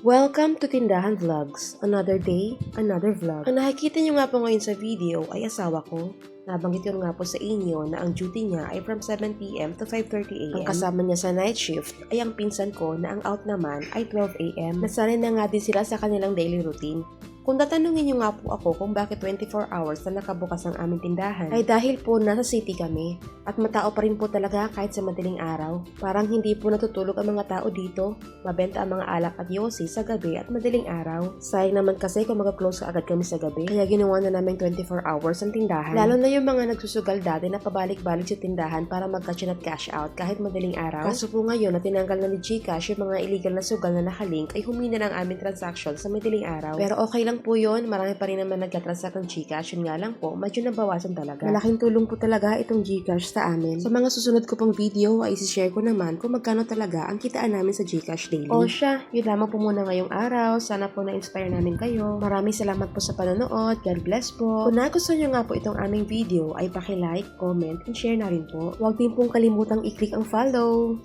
Welcome to Tindahan Vlogs. Another day, another vlog. Ang nakikita nyo nga po ngayon sa video ay asawa ko. Nabanggit ko nga po sa inyo na ang duty niya ay from 7pm to 5.30am. Ang kasama niya sa night shift ay ang pinsan ko na ang out naman ay 12am. Nasanay na nga din sila sa kanilang daily routine. Kung tatanungin niyo nga po ako kung bakit 24 hours na nakabukas ang aming tindahan, ay dahil po nasa city kami at matao pa rin po talaga kahit sa madaling araw. Parang hindi po natutulog ang mga tao dito, mabenta ang mga alak at yosi sa gabi at madaling araw. Sayang naman kasi kung mag-close agad kami sa gabi, kaya ginawa na namin 24 hours ang tindahan. Lalo na yung mga nagsusugal dati na pabalik-balik sa tindahan para mag-cash in at cash out kahit madaling araw. Kaso po ngayon na tinanggal na ni Gcash yung mga illegal na sugal na nakalink ay humina ng aming transaction sa madaling araw. Pero okay lang po yun, marami pa rin naman nagka-transact ng Gcash, yun nga lang po, medyo nabawasan talaga. Malaking tulong po talaga itong Gcash sa amin. Sa mga susunod ko pong video ay isi-share ko naman kung magkano talaga ang kitaan namin sa Gcash daily. O siya, yun lamang po muna ngayong araw. Sana po na-inspire namin kayo. Maraming salamat po sa panonood. God bless po. Kung nagustuhan nyo nga po itong aming video ay paki-like, comment, and share na rin po. Huwag din pong kalimutang i-click ang follow.